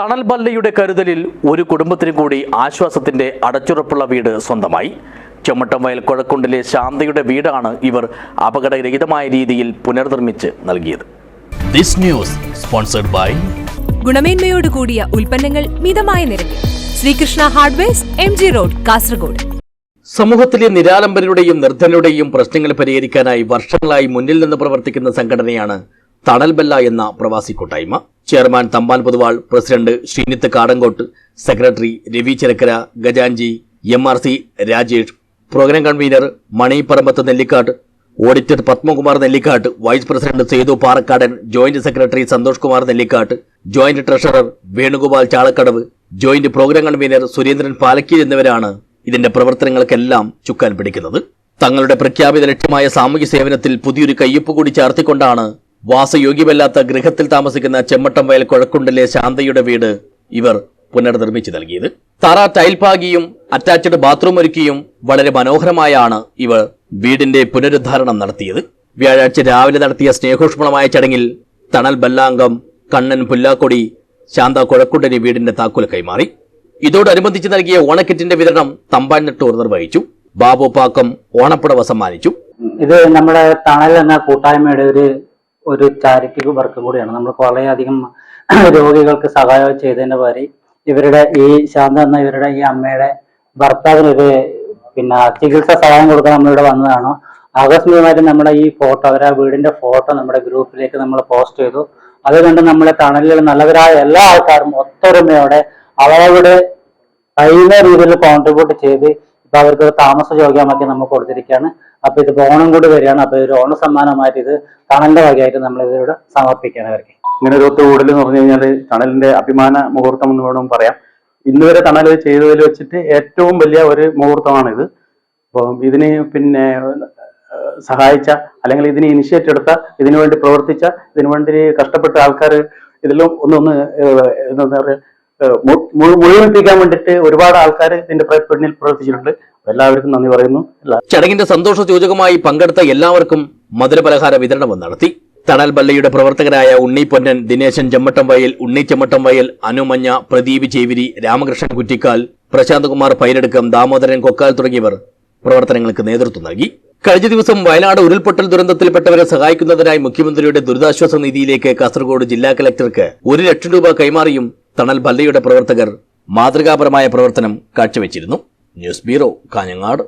തണൽ ബല്ലയുടെ കരുതലിൽ ഒരു കുടുംബത്തിനും കൂടി ആശ്വാസത്തിന്റെ അടച്ചുറപ്പുള്ള വീട് സ്വന്തമായി. ചുമട്ടം വയൽ കുഴക്കുണ്ടിലെ ശാന്തയുടെ വീടാണ് ഇവർ അപകടരഹിതമായ രീതിയിൽ പുനർനിർമ്മിച്ച് നൽകിയത്. This news sponsored by ഗുണമേന്മയോട് കൂടിയ ഉൽപ്പന്നങ്ങൾ മിതമായ നിരക്കിൽ. Srikrishna hardwares M G road Kasaragod. സമൂഹത്തിലെ നിരാലംബരുടെയും നിർധനരുടെയും പ്രശ്നങ്ങൾ പരിഹരിക്കാനായി വർഷങ്ങളായി മുന്നിൽ നിന്ന് പ്രവർത്തിക്കുന്ന സംഘടനയാണ് തണൽ ബെല്ല എന്ന പ്രവാസി കൂട്ടായ്മ. Chairman Thampan Poduval president Sreenith Kadankot secretary Ravi Chirakkara Gajanji M R C Rajesh programme convener Mani Parambath Nellikkatt auditor Padmakumar Nellikkatt vice president Sethu Parakkadan joint secretary Santhosh Kumar Nellikkatt joint treasurer Venugopal Chalakkadavu joint programme convener Surendran Palakkil എന്നിവരാണ് ഇതിന്റെ പ്രവർത്തനങ്ങൾക്കെല്ലാം ചുക്കാൻ പിടിക്കുന്നത്. തങ്ങളുടെ പ്രഖ്യാപിത ലക്ഷ്യമായ സാമൂഹ്യ സേവനത്തിൽ പുതിയൊരു കയ്യൊപ്പ് കൂടി ചേർത്തിക്കൊണ്ടാണ് വാസയോഗ്യമല്ലാത്ത ഗൃഹത്തിൽ താമസിക്കുന്ന ചെമ്മട്ടം വയൽ കുഴക്കുണ്ടിലെ ശാന്തയുടെ വീട് ഇവർ പുനർനിർമ്മിച്ചു നൽകിയത്. തറ ടൈൽപാകിയും അറ്റാച്ച്ഡ് ബാത്റൂം ഒരുക്കിയും വളരെ മനോഹരമായാണ് ഇവർ വീടിന്റെ പുനരുദ്ധാരണം നടത്തിയത്. വ്യാഴാഴ്ച രാവിലെ നടത്തിയ സ്നേഹോഷ്മളമായ ചടങ്ങിൽ തണൽ ബല്ലാംഗം കണ്ണൻ പുല്ലാക്കൊടി ശാന്ത കുഴക്കുണ്ടനി വീടിന്റെ താക്കോൽ കൈമാറി. ഇതോടനുബന്ധിച്ച് നൽകിയ ഓണക്കിറ്റിന്റെ വിതരണം തമ്പാൻ നെട്ടൂർ നിർവഹിച്ചു. ബാബു പാക്കം ഓണപ്പുടവ സമ്മാനിച്ചു. ഇത് നമ്മുടെ തണൽ എന്ന കൂട്ടായ്മയുടെ ഒരു ഒരു ചാരിറ്റി വർക്ക് കൂടിയാണ്. നമ്മൾ വളരെയധികം രോഗികൾക്ക് സഹായം ചെയ്തതിന്റെ പരി ഇവരുടെ ഈ ശാന്ത എന്ന ഇവരുടെ ഈ അമ്മയുടെ ഭർത്താവിനൊരു പിന്നെ ചികിത്സ സഹായം കൊടുക്കാൻ നമ്മളിവിടെ വന്നതാണ്? ആകസ്മികമായിട്ട് നമ്മുടെ ഈ ഫോട്ടോ അവരെ വീടിന്റെ ഫോട്ടോ നമ്മുടെ ഗ്രൂപ്പിലേക്ക് നമ്മൾ പോസ്റ്റ് ചെയ്തു. അത് കണ്ട് നമ്മളെ തണലിൽ നല്ലവരായ എല്ലാ ആൾക്കാരും ഒത്തൊരുമയോടെ അവരവിടെ കഴിയുന്ന രീതിയിൽ കോൺട്രിബ്യൂട്ട് ചെയ്ത് ഇപ്പൊ അവർക്ക് താമസ യോഗ്യമാക്കി നമ്മൾ കൊടുത്തിരിക്കുകയാണ്. അപ്പൊ ഇത് ഓണം കൂടി വരികയാണ്. അപ്പൊ ഒരു ഓണ സമ്മാനമായിട്ട് ഇത് തണലിന്റെ വകയായിട്ട് നമ്മൾ ഇതിലൂടെ സമർപ്പിക്കുകയാണ് അവർക്ക് ഇങ്ങനെ ഒരു ഒത്തുകൂടൽ എന്ന് പറഞ്ഞു കഴിഞ്ഞാൽ തണലിന്റെ അഭിമാന മുഹൂർത്തം എന്ന് വേണം പറയാം. ഇന്ന് വരെ തണൽ ചെയ്തതിൽ വെച്ചിട്ട് ഏറ്റവും വലിയ ഒരു മുഹൂർത്തമാണിത്. അപ്പം ഇതിന് പിന്നെ സഹായിച്ച അല്ലെങ്കിൽ ഇതിന് ഇനിഷ്യേറ്റ് എടുത്ത ഇതിനു വേണ്ടി പ്രവർത്തിച്ച ഇതിനു വേണ്ടി കഷ്ടപ്പെട്ട ആൾക്കാർ ഇതിലും ഒന്നൊന്ന് എന്താ പറയുക മുഴുമിപ്പിക്കാൻ വേണ്ടിയിട്ട് ഒരുപാട് ആൾക്കാർ ഇതിന്റെ പിന്നിൽ പ്രവർത്തിച്ചിട്ടുണ്ട്. എല്ലാവർക്കും നന്ദി പറയുന്നു. ചടങ്ങിന്റെ സന്തോഷ സൂചകമായി പങ്കെടുത്ത എല്ലാവർക്കും മധുരപലഹാര വിതരണം നടത്തി. തണൽ ബല്ലയുടെ പ്രവർത്തകരായ ഉണ്ണി പൊന്നൻ ദിനേശൻ ചെമ്മട്ടം വയൽ ഉണ്ണി ചെമ്മട്ടം വയൽ അനുമഞ്ഞ പ്രദീപ് ചേവിരി രാമകൃഷ്ണൻ കുറ്റിക്കാൽ പ്രശാന്ത് കുമാർ പൈരടുക്കം ദാമോദരൻ കൊക്കാൽ തുടങ്ങിയവർ പ്രവർത്തനങ്ങൾക്ക് നേതൃത്വം നൽകി. കഴിഞ്ഞ ദിവസം വയനാട് ഉരുൾപൊട്ടൽ ദുരന്തത്തിൽപ്പെട്ടവരെ സഹായിക്കുന്നതിനായി മുഖ്യമന്ത്രിയുടെ ദുരിതാശ്വാസ നിധിയിലേക്ക് കാസർഗോഡ് ജില്ലാ കലക്ടർക്ക് ഒരു ലക്ഷം രൂപ കൈമാറിയും തണൽ ബല്ലയുടെ പ്രവർത്തകർ മാതൃകാപരമായ പ്രവർത്തനം കാഴ്ചവെച്ചിരുന്നു. News bureau Kanhangad.